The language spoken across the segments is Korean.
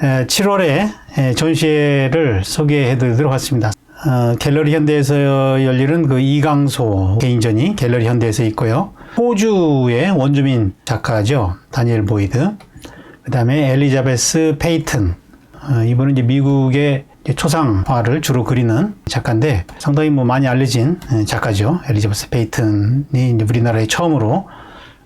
7월에 전시회를 소개해 드리도록 하겠습니다. 어, 갤러리 현대에서 열리는 그 이강소 개인전이 갤러리 현대에서 있고요. 호주의 원주민 작가죠. 다니엘 보이드. 그 다음에 엘리자베스 페이튼. 어, 이분은 이제 미국의 초상화를 주로 그리는 작가인데 상당히 뭐 많이 알려진 예, 작가죠. 엘리자베스 페이튼이 우리나라에 처음으로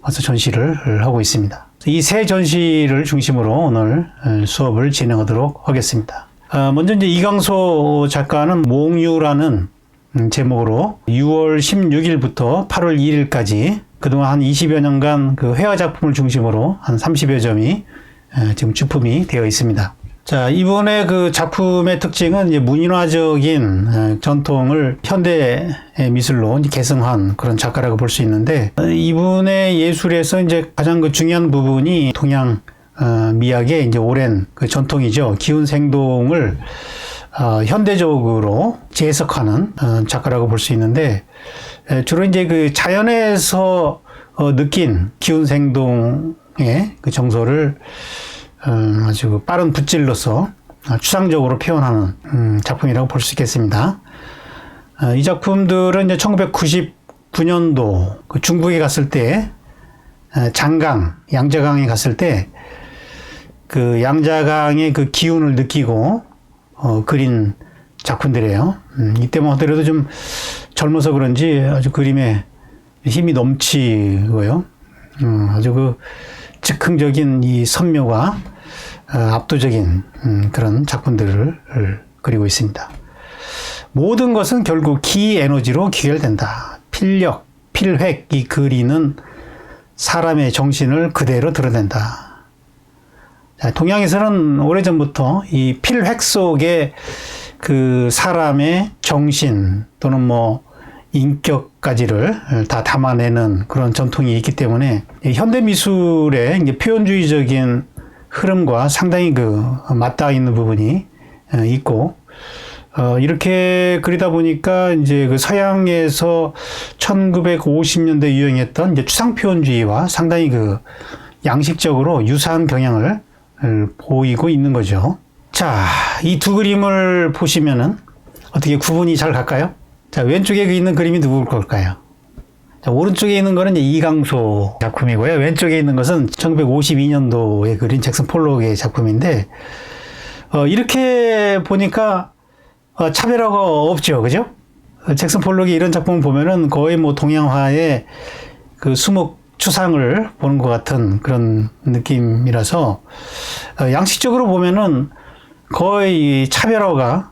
와서 전시를 하고 있습니다. 이 세 전시를 중심으로 오늘 어, 수업을 진행하도록 하겠습니다. 어, 먼저 이제 이강소 작가는 몽유라는 음, 제목으로 6월 16일부터 8월 2일까지 그동안 한 20여 년간 그 회화 작품을 중심으로 한 30여 점이 에, 지금 주품이 되어 있습니다. 자, 이번에 그 작품의 특징은 문인화적인 에, 전통을 현대 미술로 개성한 그런 작가라고 볼 수 있는데 어, 이분의 예술에서 이제 가장 그 중요한 부분이 동양 어, 미학의 이제 오랜 그 전통이죠. 기운 생동을 어, 현대적으로 재해석하는 어, 작가라고 볼 수 있는데 에, 주로 이제 그 자연에서 어, 느낀 기운 생동의 그 정서를 어, 아주 그 빠른 붓질로서 어, 추상적으로 표현하는 음, 작품이라고 볼 수 있겠습니다. 어, 이 작품들은 이제 1999년도 그 중국에 갔을 때 어, 장강, 양자강에 갔을 때 그 양자강의 그 기운을 느끼고 어, 그린 작품들이에요. 음, 이때만 하더라도 좀 젊어서 그런지 아주 그림에 힘이 넘치고요. 음, 아주 그 즉흥적인 이 선묘가 어, 압도적인 음, 그런 작품들을 그리고 있습니다. 모든 것은 결국 기 에너지로 귀결된다. 필력, 필획, 이 그리는 사람의 정신을 그대로 드러낸다. 자, 동양에서는 오래전부터 이 필획 속에 그 사람의 정신 또는 뭐 인격까지를 다 담아내는 그런 전통이 있기 때문에 현대 미술의 표현주의적인 흐름과 상당히 그 맞닿아 있는 부분이 어, 있고 어, 이렇게 그리다 보니까 이제 그 서양에서 1950년대 유행했던 이제 추상 표현주의와 상당히 그 양식적으로 유사한 경향을 보이고 있는 거죠. 자, 이 두 그림을 보시면은 어떻게 구분이 잘 갈까요? 자, 왼쪽에 있는 그림이 누굴 걸까요? 자, 오른쪽에 있는 거는 이강소 작품이고요. 왼쪽에 있는 것은 1952년도에 그린 잭슨 폴록의 작품인데, 어, 이렇게 보니까 어, 차별화가 없죠. 그죠? 어, 잭슨 폴록이 이런 작품을 보면은 거의 뭐 동양화의 그 수목 추상을 보는 것 같은 그런 느낌이라서 어, 양식적으로 보면은 거의 차별화가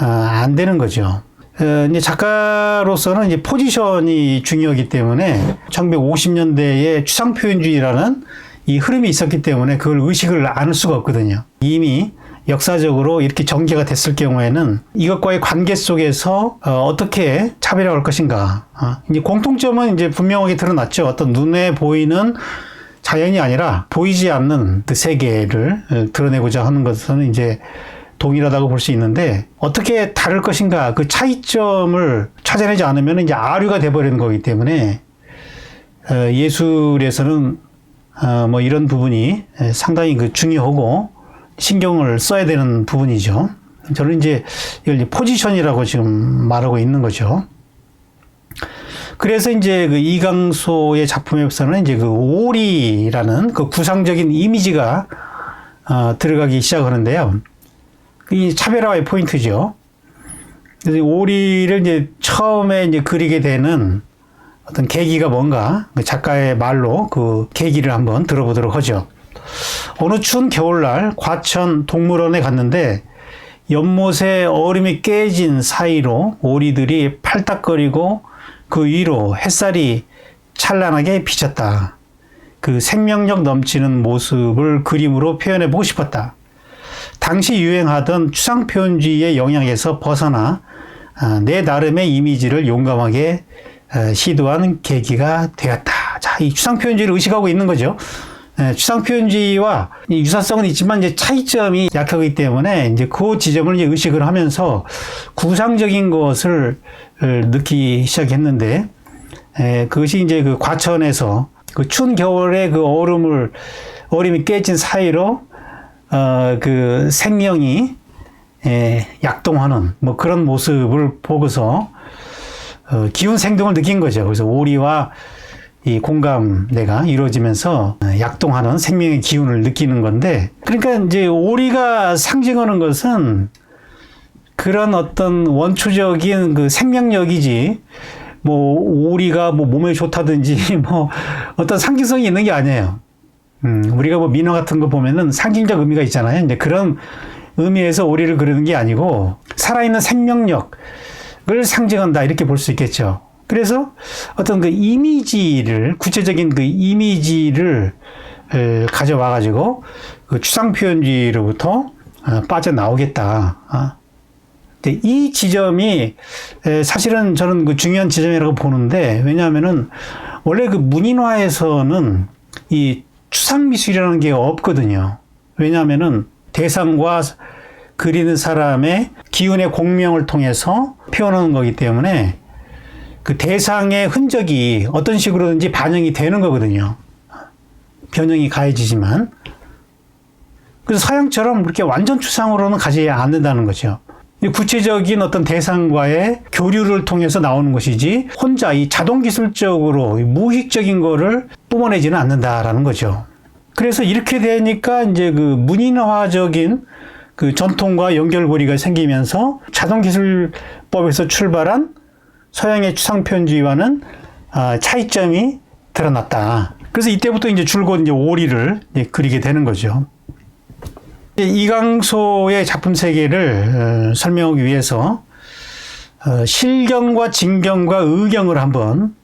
어, 안 되는 거죠. 어, 이제 작가로서는 이제 포지션이 중요하기 때문에 1950년대에 추상 표현주의라는 이 흐름이 있었기 때문에 그걸 의식을 안 할 수가 없거든요. 이미 역사적으로 이렇게 전개가 됐을 경우에는 이것과의 관계 속에서 어, 떻게 차별화할 것인가. 어, 이제 공통점은 이제 분명하게 드러났죠. 어떤 눈에 보이는 자연이 아니라 보이지 않는 그 세계를 어, 드러내고자 하는 것은 이제 동일하다고 볼 수 있는데 어떻게 다를 것인가 그 차이점을 찾아내지 않으면 이제 아류가 돼버리는 거기 때문에 어, 예술에서는 어, 뭐 이런 부분이 상당히 그 중요하고 신경을 써야 되는 부분이죠. 저는 이제 이걸 포지션이라고 지금 말하고 있는 거죠. 그래서 이제 그 이강소의 작품에서는 이제 그 오리라는 그 구상적인 이미지가 어, 들어가기 시작하는데요. 이 차별화의 포인트죠. 그래서 오리를 이제 처음에 이제 그리게 되는 어떤 계기가 뭔가 그 작가의 말로 그 계기를 한번 들어보도록 하죠. 어느 추운 겨울날 과천 동물원에 갔는데 연못에 얼음이 깨진 사이로 오리들이 팔딱거리고 그 위로 햇살이 찬란하게 비쳤다. 그 생명력 넘치는 모습을 그림으로 표현해 보고 싶었다. 당시 유행하던 추상 표현주의의 영향에서 벗어나 아, 내 나름의 이미지를 용감하게 아, 시도하는 계기가 되었다. 자, 이 추상 표현주의를 의식하고 있는 거죠. 예, 추상 표현주의와 유사성은 있지만 이제 차이점이 약하기 때문에 이제 그 지점을 이제 의식을 하면서 구상적인 것을 느끼기 시작했는데 에, 그것이 이제 그 과천에서 그 추운 겨울에 그 얼음을 얼음이 깨진 사이로 어, 그 생명이 에, 약동하는 뭐 그런 모습을 보고서 어, 기운 생동을 느낀 거죠. 그래서 오리와 이 공감대가 이루어지면서 약동하는 생명의 기운을 느끼는 건데, 그러니까 이제 오리가 상징하는 것은 그런 어떤 원초적인 그 생명력이지, 뭐 오리가 뭐 몸에 좋다든지 뭐 어떤 상징성이 있는 게 아니에요. 음, 우리가 뭐 민화 같은 거 보면은 상징적 의미가 있잖아요. 이제 그런 의미에서 오리를 그리는 게 아니고 살아있는 생명력을 상징한다 이렇게 볼 수 있겠죠. 그래서 어떤 그 이미지를 구체적인 그 이미지를 에, 가져와 가지고 그 추상 표현주의로부터 어, 빠져나오겠다. 어. 근데 이 지점이 에, 사실은 저는 그 중요한 지점이라고 보는데 왜냐하면은 원래 그 문인화에서는 이 추상 미술이라는 게 없거든요. 왜냐하면은 대상과 그리는 사람의 기운의 공명을 통해서 표현하는 거기 때문에 그 대상의 흔적이 어떤 식으로든지 반영이 되는 거거든요. 변형이 가해지지만. 그래서 서양처럼 그렇게 완전 추상으로는 가지 않는다는 거죠. 구체적인 어떤 대상과의 교류를 통해서 나오는 것이지 혼자 이 자동 기술적으로 무의식적인 거를 뿜어내지는 않는다라는 거죠. 그래서 이렇게 되니까 이제 그 문인화적인 그 전통과 연결고리가 생기면서 자동 기술법에서 출발한 서양의 추상편주의와는 아, 차이점이 드러났다. 그래서 이때부터 이제 줄곧 이제 오리를 그리게 되는 거죠. 이강소의 작품 세계를 어, 설명하기 위해서 어, 실경과 진경과 의경을 한번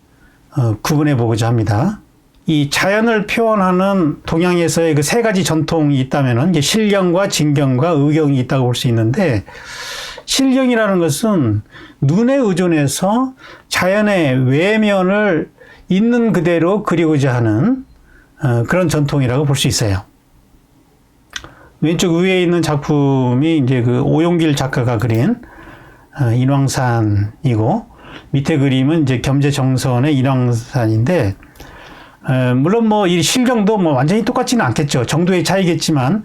어, 구분해 보고자 합니다. 이 자연을 표현하는 동양에서의 그 세 가지 전통이 있다면은 실경과 진경과 의경이 있다고 볼 수 있는데 실경이라는 것은 눈에 의존해서 자연의 외면을 있는 그대로 그리고자 하는 그런 전통이라고 볼 수 있어요. 왼쪽 위에 있는 작품이 이제 그 오용길 작가가 그린 어, 인왕산이고 밑에 그림은 이제 겸재 정선의 인왕산인데 어, 물론 뭐 이 실경도 뭐 완전히 똑같지는 않겠죠. 정도의 차이겠지만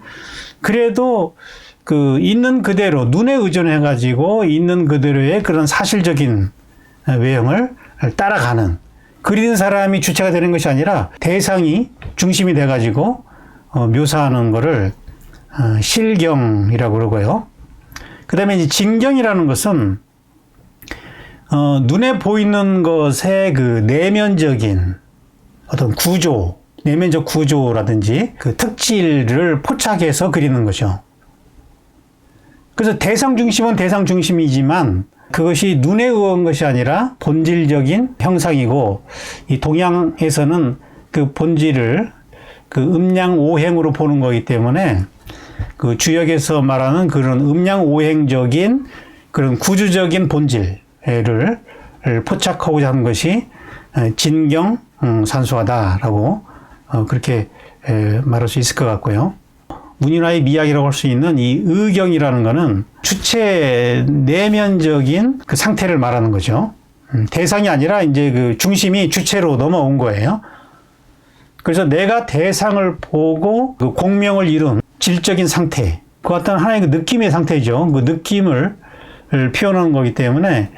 그래도 그 있는 그대로 눈에 의존해 가지고 있는 그대로의 그런 사실적인 외형을 따라가는 그리는 사람이 주체가 되는 것이 아니라 대상이 중심이 돼 가지고 어, 묘사하는 거를 어, 실경이라고 그러고요. 그 다음에 진경이라는 것은 어, 눈에 보이는 것의 그 내면적인 어떤 구조, 내면적 구조라든지 그 특질을 포착해서 그리는 거죠. 그래서 대상 중심은 대상 중심이지만 그것이 눈에 의한 것이 아니라 본질적인 형상이고 이 동양에서는 그 본질을 그 음양 오행으로 보는 거기 때문에 그 주역에서 말하는 그런 음양 오행적인 그런 구조적인 본질을 포착하고자 하는 것이 진경 음, 산수하다라고 어, 그렇게 말할 수 있을 것 같고요. 문인화의 미학이라고 할 수 있는 이 의경이라는 것은 주체 내면적인 그 상태를 말하는 거죠. 음, 대상이 아니라 이제 그 중심이 주체로 넘어온 거예요. 그래서 내가 대상을 보고 그 공명을 이룬 질적인 상태, 그 어떤 하나의 그 느낌의 상태죠. 그 느낌을 표현하는 거기 때문에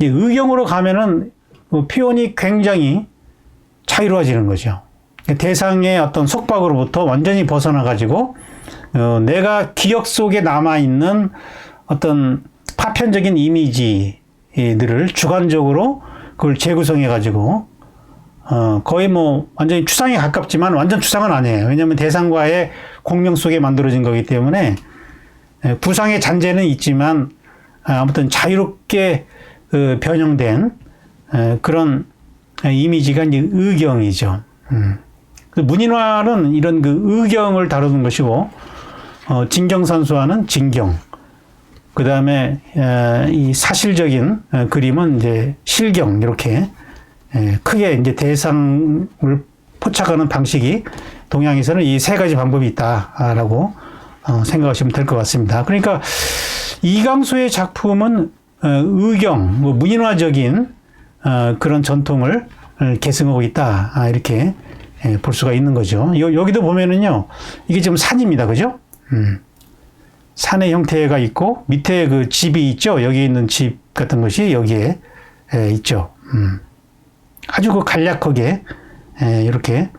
의경으로 가면은 그 표현이 굉장히 자유로워지는 거죠. 대상의 어떤 속박으로부터 완전히 벗어나 가지고 어, 내가 기억 속에 남아 있는 어떤 파편적인 이미지들을 주관적으로 그걸 재구성해 가지고 어, 거의 뭐 완전히 추상에 가깝지만 완전 추상은 아니에요. 왜냐하면 대상과의 공명 속에 만들어진 거기 때문에 구상의 잔재는 있지만 아, 아무튼 자유롭게 그 변형된 그런 이미지가 이제 의경이죠. 음. 그 문인화는 이런 그 의경을 다루는 것이고 어, 진경산수화는 진경. 그 다음에 이 사실적인 그림은 이제 실경 이렇게 크게 이제 대상을 포착하는 방식이 동양에서는 이 세 가지 방법이 있다라고 어, 생각하시면 될 것 같습니다. 그러니까 이강수의 작품은 어, 의경, 뭐 문인화적인 어, 그런 전통을 계승하고 있다 아, 이렇게 볼 수가 있는 거죠. 여 기도 보면은요, 이게 지금 산입니다, 그죠? 음. 산의 형태가 있고 밑에 그 집이 있죠. 여기 있는 집 같은 것이 여기에 에, 있죠. 음. 아주 그 간략하게 에, 이렇게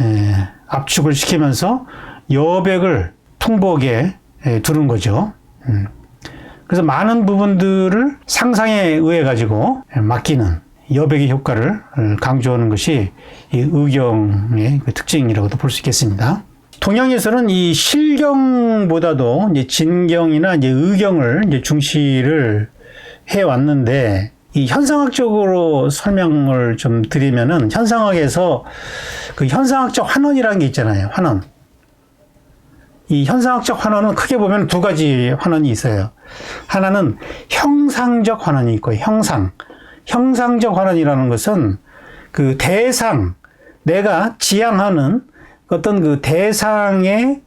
에, 압축을 시키면서 여백을 풍부하게 에, 두는 거죠. 음. 그래서 많은 부분들을 상상에 의해 가지고 맡기는 여백의 효과를 강조하는 것이 이 의경의 그 특징이라고도 볼 수 있겠습니다. 동양에서는 이 실경보다도 이제 진경이나 이제 의경을 이제 중시를 해 왔는데 이 현상학적으로 설명을 좀 드리면은 현상학에서 그 현상학적 환원이라는 게 있잖아요. 환원. 이 현상학적 환원은 크게 보면 두 가지 환원이 있어요. 하나는 형상적 환원이 있고 형상. 형상적 환원이라는 것은 그 대상, 내가 지향하는 어떤 그 대상의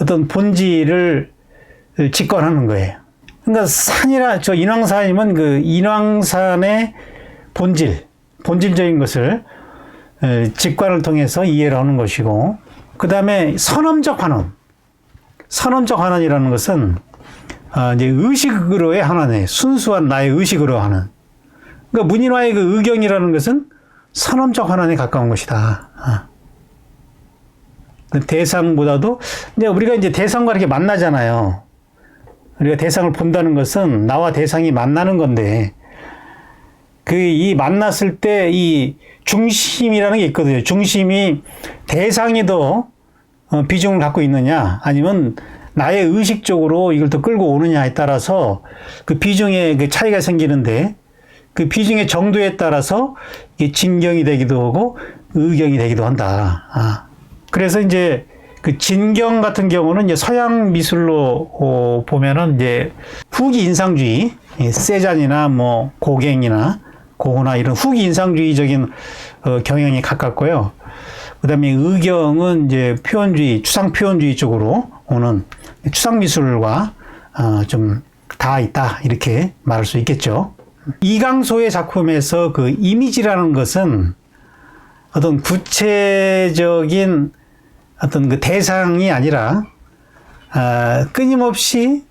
어떤 본질을 직관하는 거예요. 그러니까 산이라, 저 인왕산이면 그 인왕산의 본질, 본질적인 것을 직관을 통해서 이해를 하는 것이고, 그 다음에 선엄적 환원. 선엄적 환원이라는 것은 아, 이제 의식으로의 환원이에요. 순수한 나의 의식으로 하는. 그러니까 문인화의 그 의경이라는 것은 선언적 환원에 가까운 것이다. 아. 그 대상보다도 이제 우리가 이제 대상과 이렇게 만나잖아요. 우리가 대상을 본다는 것은 나와 대상이 만나는 건데 그 이 만났을 때 이 중심이라는 게 있거든요. 중심이 대상이 더 어, 비중을 갖고 있느냐 아니면 나의 의식적으로 이걸 더 끌고 오느냐에 따라서 그 비중의 그 차이가 생기는데 그 비중의 정도에 따라서 이게 진경이 되기도 하고 의경이 되기도 한다. 아. 그래서 이제 그 진경 같은 경우는 이제 서양 미술로 어, 보면은 이제 후기 인상주의, 세잔이나 뭐 고갱이나 고호나 이런 후기 인상주의적인 어, 경향이 가깝고요. 그다음에 의경은 이제 표현주의, 추상 표현주의 쪽으로 오는 추상 미술과 어, 좀 다 있다 이렇게 말할 수 있겠죠. 이강소의 작품에서 그 이미지라는 것은 어떤 구체적인 어떤 그 대상이 아니라 어, 끊임없이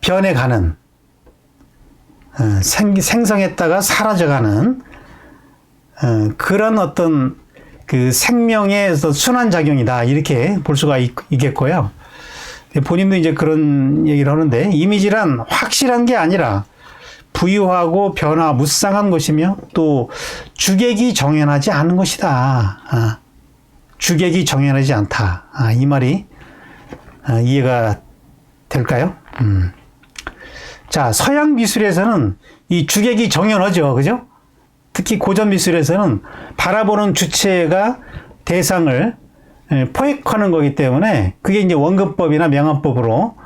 변해가는 어, 생, 생성했다가 사라져가는 어, 그런 어떤 그 생명의 순환 작용이다 이렇게 볼 수가 있, 있겠고요. 본인도 이제 그런 얘기를 하는데 이미지란 확실한 게 아니라 부유하고 변화 무쌍한 것이며 또 주객이 정연하지 않은 것이다. 아, 주객이 정연하지 않다. 아, 이 말이 아, 이해가 될까요? 음. 자, 서양 미술에서는 이 주객이 정연하죠. 그죠? 특히 고전 미술에서는 바라보는 주체가 대상을 예, 포획하는 거기 때문에 그게 이제 원근법이나 명암법으로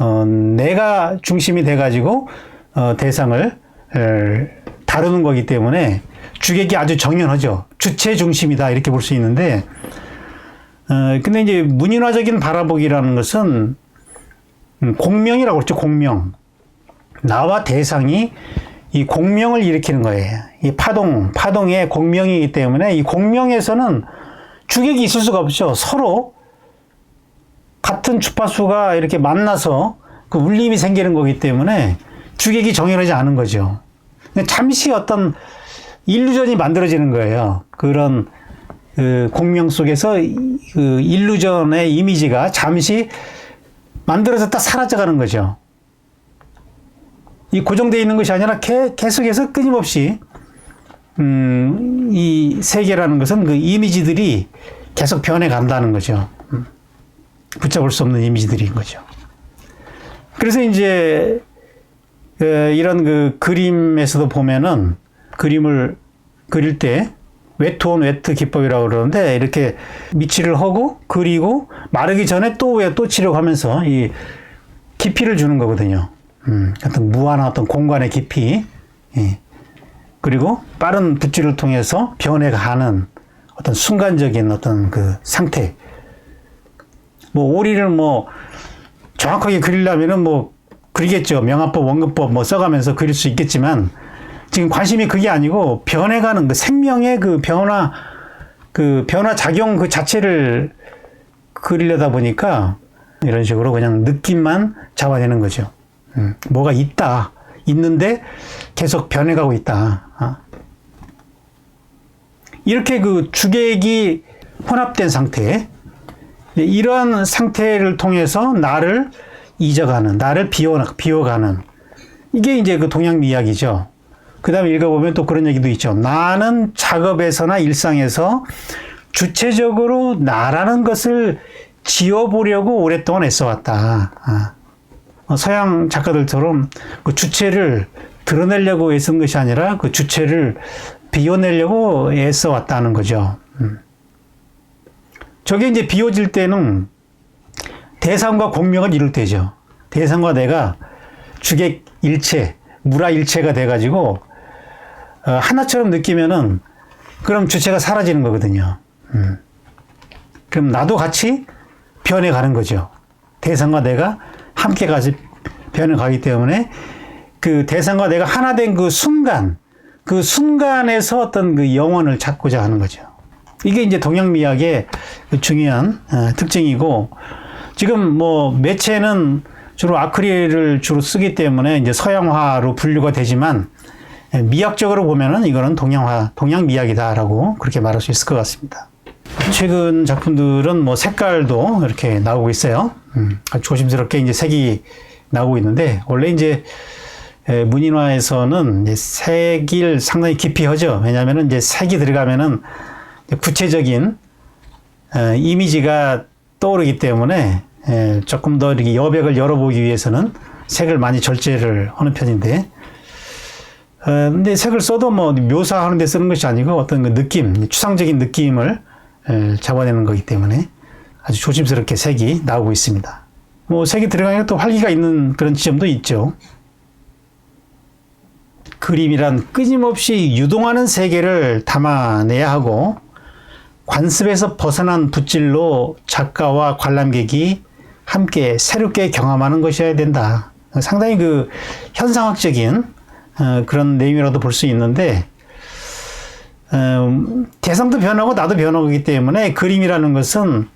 어, 내가 중심이 돼가지고 어, 대상을 다루는 거기 때문에 주객이 아주 정연하죠. 주체 중심이다 이렇게 볼 수 있는데 어, 근데 이제 문인화적인 바라보기라는 것은 음, 공명이라고 그랬죠. 공명. 나와 대상이 이 공명을 일으키는 거예요. 이 파동, 파동의 공명이기 때문에 이 공명에서는 주객이 있을 수가 없죠. 서로 같은 주파수가 이렇게 만나서 그 울림이 생기는 거기 때문에 주객이 정연하지 않은 거죠. 잠시 어떤 일루전이 만들어지는 거예요. 그런 그 공명 속에서 그 일루전의 이미지가 잠시 만들어졌다 사라져가는 거죠. 이 고정되어 있는 것이 아니라 계속해서 끊임없이 음, 이 세계라는 것은 그 이미지들이 계속 변해 간다는 거죠. 음, 붙잡을 수 없는 이미지들인 거죠. 그래서 이제 이런 그 그림에서도 보면은 그림을 그릴 때 웨트온 웨트 기법이라고 그러는데 이렇게 밑칠을 하고 그리고 마르기 전에 또왜또 칠하면서 이 깊이를 주는 거거든요. 음, 어떤 무한한 어떤 공간의 깊이. 예. 그리고 빠른 붓질을 통해서 변해가는 어떤 순간적인 어떤 그 상태. 뭐 오리를 뭐 정확하게 그리려면은 뭐 그리겠죠. 명화법, 원근법 뭐 써가면서 그릴 수 있겠지만 지금 관심이 그게 아니고 변해가는 그 생명의 그 변화, 그 변화 작용 그 자체를 그리려다 보니까 이런 식으로 그냥 느낌만 잡아내는 거죠. 음, 뭐가 있다. 있는데 계속 변해가고 있다. 어. 이렇게 그 주객이 혼합된 상태, 이러한 상태를 통해서 나를 잊어가는, 나를 비워, 비워가는, 이게 이제 그 동양 미학이죠. 그 다음에 읽어보면 또 그런 얘기도 있죠. 나는 작업에서나 일상에서 주체적으로 나라는 것을 지어보려고 오랫동안 애써왔다. 아. 어, 서양 작가들처럼 그 주체를 드러내려고 애쓴 것이 아니라 그 주체를 비워내려고 애써왔다는 거죠. 음. 저게 이제 비워질 때는 대상과 공명을 이룰 때죠. 대상과 내가 주객 일체, 무라 일체가 돼가지고 어, 하나처럼 느끼면은 그럼 주체가 사라지는 거거든요. 음. 그럼 나도 같이 변해가는 거죠. 대상과 내가 함께 같이 변해가기 때문에 그 대상과 내가 하나 된 그 순간, 그 순간에서 어떤 그 영혼을 찾고자 하는 거죠. 이게 이제 동양미학의 그 중요한 어, 특징이고 지금 뭐 매체는 주로 아크릴을 주로 쓰기 때문에 이제 서양화로 분류가 되지만 예, 미학적으로 보면은 이거는 동양화, 동양 미학이다라고 그렇게 말할 수 있을 것 같습니다. 최근 작품들은 뭐 색깔도 이렇게 나오고 있어요. 음, 조심스럽게 이제 색이 나오고 있는데 원래 이제 에, 문인화에서는 이제 색을 상당히 깊이 하죠. 왜냐하면은 이제 색이 들어가면은 구체적인 에, 이미지가 떠오르기 때문에 에, 조금 더 이렇게 여백을 열어보기 위해서는 색을 많이 절제를 하는 편인데 어, 근데 색을 써도 뭐 묘사하는 데 쓰는 것이 아니고 어떤 그 느낌, 추상적인 느낌을 에, 잡아내는 거기 때문에 아주 조심스럽게 색이 나오고 있습니다. 뭐 색이 들어가니까 또 활기가 있는 그런 지점도 있죠. 그림이란 끊임없이 유동하는 세계를 담아내야 하고 관습에서 벗어난 붓질로 작가와 관람객이 함께 새롭게 경험하는 것이어야 된다. 상당히 그 현상학적인 어, 그런 내용이라도 볼 수 있는데 어, 대상도 변하고 나도 변하기 때문에 그림이라는 것은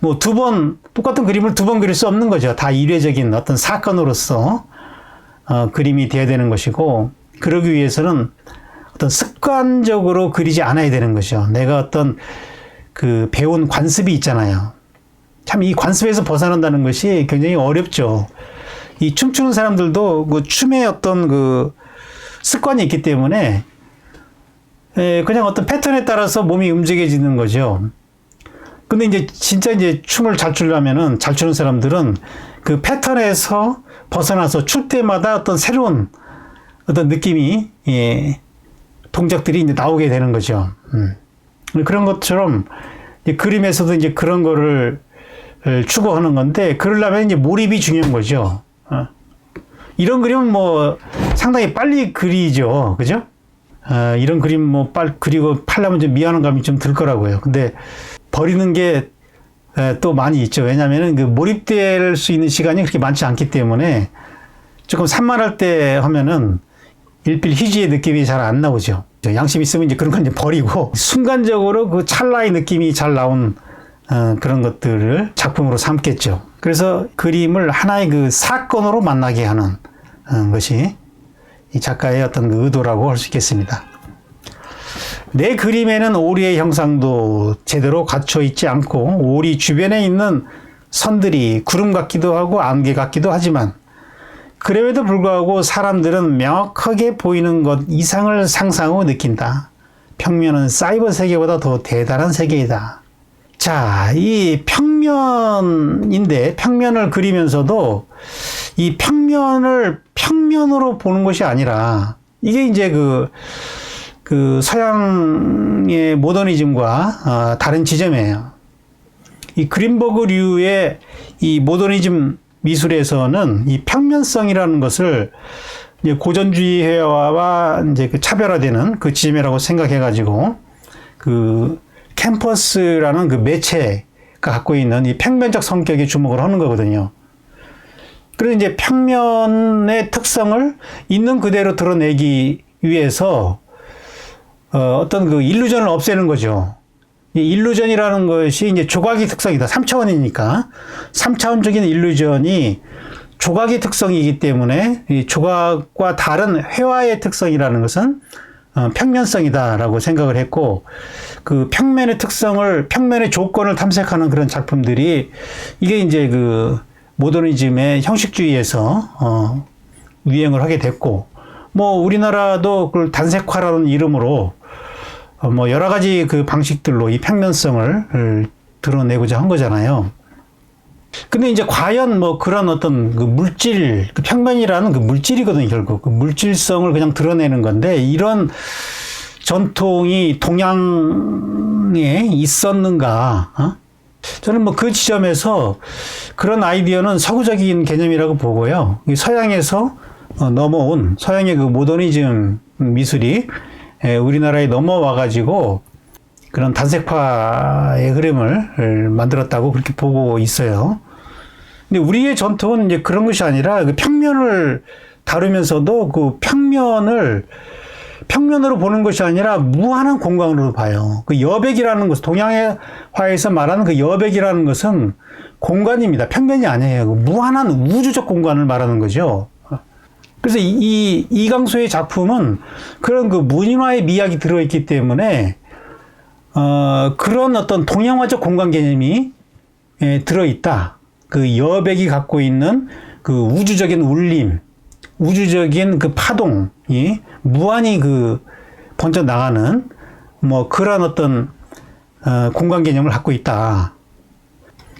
뭐 두 번 똑같은 그림을 두 번 그릴 수 없는 거죠. 다 일회적인 어떤 사건으로서 어, 그림이 돼야 되는 것이고 그러기 위해서는 어떤 습관적으로 그리지 않아야 되는 거죠. 내가 어떤 그 배운 관습이 있잖아요. 참 이 관습에서 벗어난다는 것이 굉장히 어렵죠. 이 춤추는 사람들도 그 춤의 어떤 그 습관이 있기 때문에 예, 그냥 어떤 패턴에 따라서 몸이 움직여지는 거죠. 근데 이제 진짜 이제 춤을 잘 추려면은 잘 추는 사람들은 그 패턴에서 벗어나서 출 때마다 어떤 새로운 어떤 느낌이 예, 동작들이 이제 나오게 되는 거죠. 음. 그런 것처럼 그림에서도 이제 그런 거를 추구하는 건데 그러려면 이제 몰입이 중요한 거죠. 어. 이런 그림은 뭐 상당히 빨리 그리죠, 그죠? 어, 이런 그림 뭐 빨리 그리고 팔려면 좀 미안한 감이 좀 들 거라고요. 근데 버리는 게 또 많이 있죠. 왜냐하면 그 몰입될 수 있는 시간이 그렇게 많지 않기 때문에 조금 산만할 때 하면은 일필 희지의 느낌이 잘 안 나오죠. 양심 있으면 이제 그런 건 이제 버리고 순간적으로 그 찰나의 느낌이 잘 나온 어, 그런 것들을 작품으로 삼겠죠. 그래서 그림을 하나의 그 사건으로 만나게 하는 어, 것이 이 작가의 어떤 그 의도라고 할 수 있겠습니다. 내 그림에는 오리의 형상도 제대로 갖춰 있지 않고 오리 주변에 있는 선들이 구름 같기도 하고 안개 같기도 하지만 그럼에도 불구하고 사람들은 명확하게 보이는 것 이상을 상상하고 느낀다. 평면은 사이버 세계보다 더 대단한 세계이다. 자, 이 평 면인데 평면을 그리면서도 이 평면을 평면으로 보는 것이 아니라 이게 이제 그, 그 서양의 모더니즘과 어, 다른 지점이에요. 이 그린버그류의 이 모더니즘 미술에서는 이 평면성이라는 것을 이제 고전주의와 이제 그 차별화되는 그 지점이라고 생각해가지고 그 캠퍼스라는 그 매체가 갖고 있는 이 평면적 성격에 주목을 하는 거거든요. 그래서 이제 평면의 특성을 있는 그대로 드러내기 위해서 어, 어떤 그 일루전을 없애는 거죠. 이 일루전이라는 것이 이제 조각의 특성이다. 3차원이니까. 3차원적인 일루전이 조각의 특성이기 때문에 이 조각과 다른 회화의 특성이라는 것은 어, 평면성이다라고 생각을 했고 그 평면의 특성을 평면의 조건을 탐색하는 그런 작품들이 이게 이제 그 모더니즘의 형식주의에서 어, 유행을 하게 됐고 뭐 우리나라도 그걸 단색화라는 이름으로 어, 뭐 여러 가지 그 방식들로 이 평면성을 드러내고자 한 거잖아요. 근데 이제 과연 뭐 그런 어떤 그 물질, 그 평면이라는 그 물질이거든요, 결국. 그 물질성을 그냥 드러내는 건데, 이런 전통이 동양에 있었는가, 어? 저는 뭐 그 지점에서 그런 아이디어는 서구적인 개념이라고 보고요. 이 서양에서 어, 넘어온 서양의 그 모더니즘 미술이 에, 우리나라에 넘어와 가지고 그런 단색화의 흐름을 만들었다고 그렇게 보고 있어요. 근데 우리의 전통은 이제 그런 것이 아니라 그 평면을 다루면서도 그 평면을 평면으로 보는 것이 아니라 무한한 공간으로 봐요. 그 여백이라는 것, 동양화에서 말하는 그 여백이라는 것은 공간입니다. 평면이 아니에요. 그 무한한 우주적 공간을 말하는 거죠. 그래서 이, 이 이강소의 작품은 그런 그 문인화의 미학이 들어있기 때문에 어, 그런 어떤 동양화적 공간 개념이 예, 들어있다. 그 여백이 갖고 있는 그 우주적인 울림, 우주적인 그 파동이 무한히 그 번져 나가는 뭐 그런 어떤 어, 공간 개념을 갖고 있다.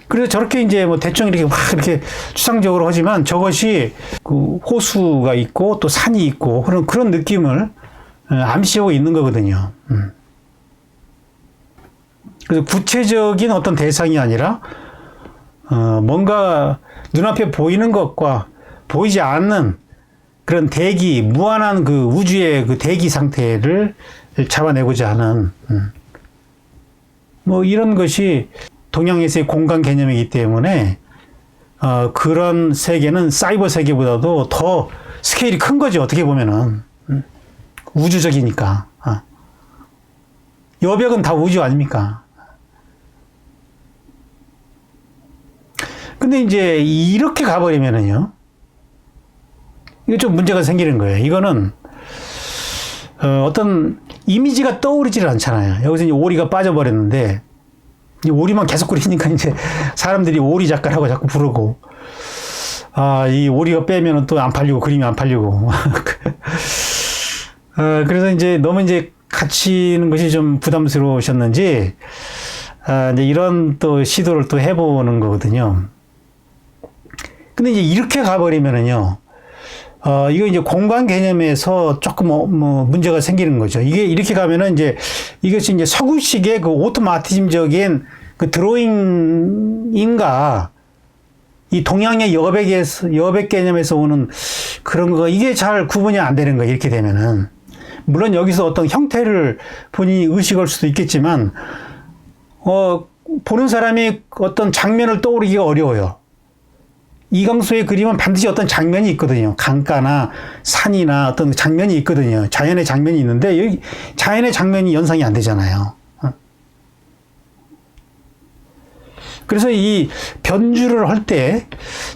그래서 저렇게 이제 뭐 대충 이렇게 확 이렇게 추상적으로 하지만 저것이 그 호수가 있고 또 산이 있고 그런 그런 느낌을 어, 암시하고 있는 거거든요. 음. 그래서 구체적인 어떤 대상이 아니라 어, 뭔가 눈앞에 보이는 것과 보이지 않는 그런 대기, 무한한 그 우주의 그 대기 상태를 잡아내고자 하는, 음. 뭐 이런 것이 동양에서의 공간 개념이기 때문에, 어, 그런 세계는 사이버 세계보다도 더 스케일이 큰 거죠, 어떻게 보면은. 음. 우주적이니까. 어. 여백은 다 우주 아닙니까? 근데 이제 이렇게 가버리면은요, 이거 좀 문제가 생기는 거예요. 이거는, 어, 어떤 이미지가 떠오르질 않잖아요. 여기서 이제 오리가 빠져버렸는데, 이 오리만 계속 그리니까 이제 사람들이 오리 작가라고 자꾸 부르고, 아, 이 오리가 빼면은 또 안 팔리고, 그림이 안 팔리고. 어, 그래서 이제 너무 이제 갇히는 것이 좀 부담스러우셨는지, 아, 이제 이런 또 시도를 또 해보는 거거든요. 근데 이제 이렇게 가버리면은요, 어, 이거 이제 공간 개념에서 조금 뭐, 뭐 문제가 생기는 거죠. 이게 이렇게 가면은 이제 이것이 이제 서구식의 그 오토마티즘적인 그 드로잉인가 이 동양의 여백에서, 여백 개념에서 오는 그런 거, 이게 잘 구분이 안 되는 거예요. 이렇게 되면은. 물론 여기서 어떤 형태를 본인이 의식할 수도 있겠지만, 어, 보는 사람이 어떤 장면을 떠오르기가 어려워요. 이강수의 그림은 반드시 어떤 장면이 있거든요. 강가나 산이나 어떤 장면이 있거든요. 자연의 장면이 있는데 여기 자연의 장면이 연상이 안 되잖아요. 어? 그래서 이 변주를 할 때,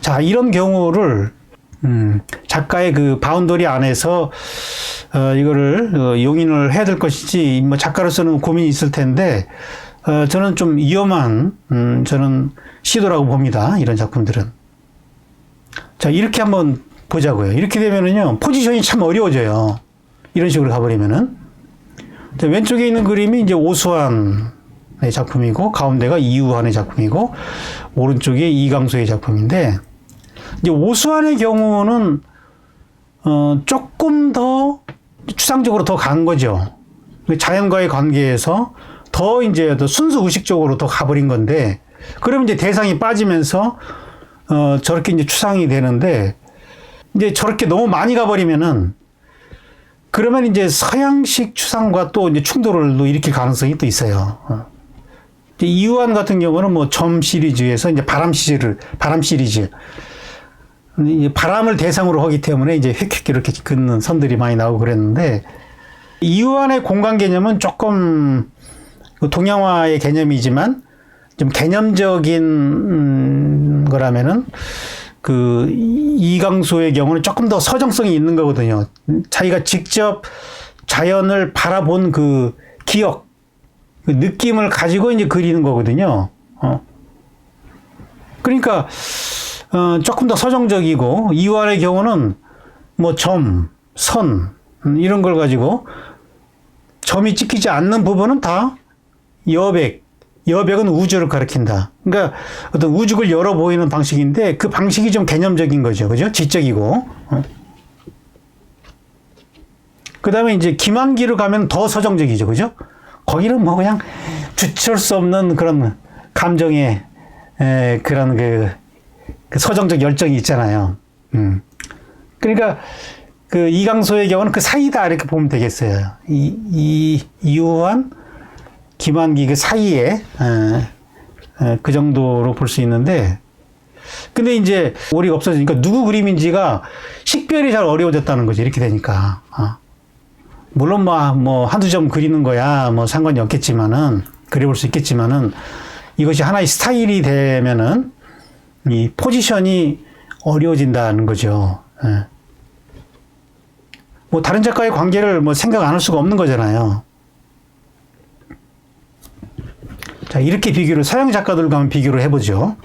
자, 이런 경우를, 음, 작가의 그 바운더리 안에서, 어, 이거를, 어, 용인을 해야 될 것이지, 뭐 작가로서는 고민이 있을 텐데, 어, 저는 좀 위험한, 음, 저는 시도라고 봅니다. 이런 작품들은. 자, 이렇게 한번 보자고요. 이렇게 되면은요, 포지션이 참 어려워져요. 이런 식으로 가버리면은. 자, 왼쪽에 있는 그림이 이제 오수환의 작품이고, 가운데가 이우환의 작품이고, 오른쪽에 이강소의 작품인데, 이제 오수환의 경우는, 어, 조금 더 추상적으로 더 간 거죠. 자연과의 관계에서 더 이제 더 순수 의식적으로 더 가버린 건데, 그러면 이제 대상이 빠지면서 어, 저렇게 이제 추상이 되는데, 이제 저렇게 너무 많이 가버리면은, 그러면 이제 서양식 추상과 또 이제 충돌을 또 일으킬 가능성이 또 있어요. 어. 이유한 같은 경우는 뭐 점 시리즈에서 이제 바람 시리즈, 바람 시리즈. 바람을 대상으로 하기 때문에 이제 휙휙 이렇게 긋는 선들이 많이 나오고 그랬는데, 이유안의 공간 개념은 조금 그 동양화의 개념이지만 좀 개념적인 음, 거라면은 그 이강소의 경우는 조금 더 서정성이 있는 거거든요. 자기가 직접 자연을 바라본 그 기억, 그 느낌을 가지고 이제 그리는 거거든요. 어. 그러니까 어, 조금 더 서정적이고 이완의 경우는 뭐 점, 선 음, 이런 걸 가지고 점이 찍히지 않는 부분은 다 여백, 여백은 우주를 가리킨다. 그러니까 어떤 우주를 열어 보이는 방식인데 그 방식이 좀 개념적인 거죠. 그죠? 지적이고. 어. 그 다음에 이제 김한기로 가면 더 서정적이죠. 그죠? 거기는 뭐 그냥 주체할 수 없는 그런 감정의 에, 그런 그, 그 서정적 열정이 있잖아요. 음. 그러니까 그 이강소의 경우는 그 사이다 이렇게 보면 되겠어요. 이, 이 이우환, 김한기 그 사이에 그 정도로 볼 수 있는데 근데 이제 오리가 없어지니까 누구 그림인지가 식별이 잘 어려워졌다는 거죠. 이렇게 되니까. 어. 물론 뭐, 뭐, 한두 점 그리는 거야, 뭐, 상관이 없겠지만은, 그려볼 수 있겠지만은, 이것이 하나의 스타일이 되면은, 이 포지션이 어려워진다는 거죠. 예. 뭐, 다른 작가의 관계를 뭐 생각 안 할 수가 없는 거잖아요. 자, 이렇게 비교를, 서양 작가들과 한번 비교를 해보죠.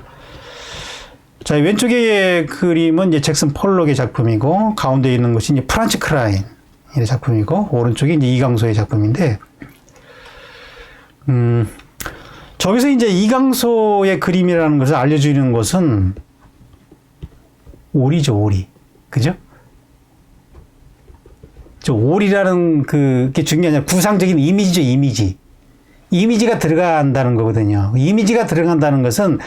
자, 왼쪽의 그림은 이제 잭슨 폴록의 작품이고, 가운데 있는 것이 이제 프란츠 크라인. 의 작품이고 오른쪽이 이제 이강소의 작품인데 음 저기서 이제 이강소의 그림이라는 것을 알려주는 것은 오리죠 오리 그죠? 저 오리라는 그게 중요한 구상적인 이미지죠 이미지 이미지가 들어간다는 거거든요 이미지가 들어간다는 것은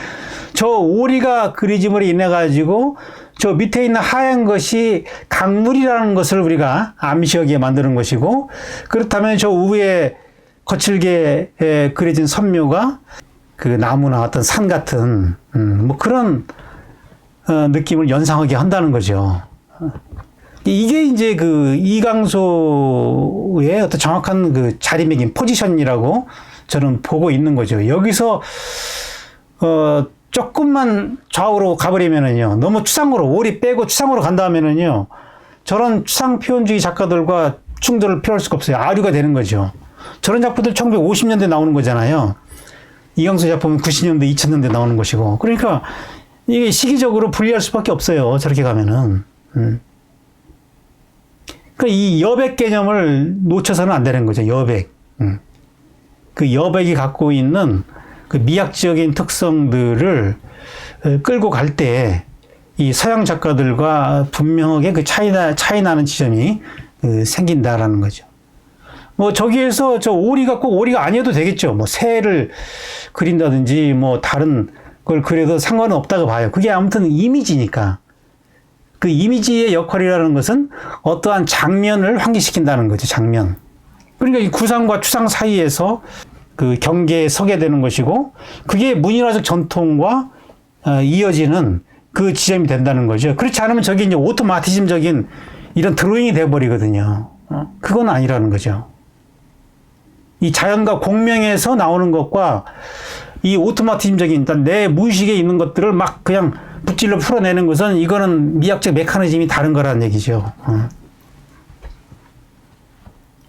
저 오리가 그리짐으로 인해 가지고 저 밑에 있는 하얀 것이 강물이라는 것을 우리가 암시하게 만드는 것이고 그렇다면 저 위에 거칠게 에, 그려진 선묘가 그 나무나 어떤 산 같은 음, 뭐 그런 어, 느낌을 연상하게 한다는 거죠. 이게 이제 그 이강소의 어떤 정확한 그 자리매김 포지션이라고 저는 보고 있는 거죠. 여기서 어 조금만 좌우로 가버리면은요, 너무 추상으로, 오리 빼고 추상으로 간다 하면은요, 저런 추상 표현주의 작가들과 충돌을 피할 수가 없어요. 아류가 되는 거죠. 저런 작품들 1950년대 나오는 거잖아요. 이강수 작품은 90년대, 2000년대 나오는 것이고. 그러니까 이게 시기적으로 분리할 수밖에 없어요. 저렇게 가면은. 음. 그러니까 이 여백 개념을 놓쳐서는 안 되는 거죠. 여백. 음. 그 여백이 갖고 있는 그 미학적인 특성들을 어, 끌고 갈 때 이 서양 작가들과 분명하게 그 차이 나 차이 나는 지점이 그 생긴다라는 거죠. 뭐 저기에서 저 오리가 꼭 오리가 아니어도 되겠죠. 뭐 새를 그린다든지 뭐 다른 걸 그려도 상관은 없다고 봐요. 그게 아무튼 이미지니까. 그 이미지의 역할이라는 것은 어떠한 장면을 환기시킨다는 거죠. 장면. 그러니까 이 구상과 추상 사이에서 그 경계에 서게 되는 것이고 그게 문인화적 전통과 어, 이어지는 그 지점이 된다는 거죠. 그렇지 않으면 저게 이제 오토마티즘적인 이런 드로잉이 돼버리거든요. 어? 그건 아니라는 거죠. 이 자연과 공명에서 나오는 것과 이 오토마티즘적인 내 무의식에 있는 것들을 막 그냥 붓질로 풀어내는 것은 이거는 미학적 메커니즘이 다른 거라는 얘기죠. 어.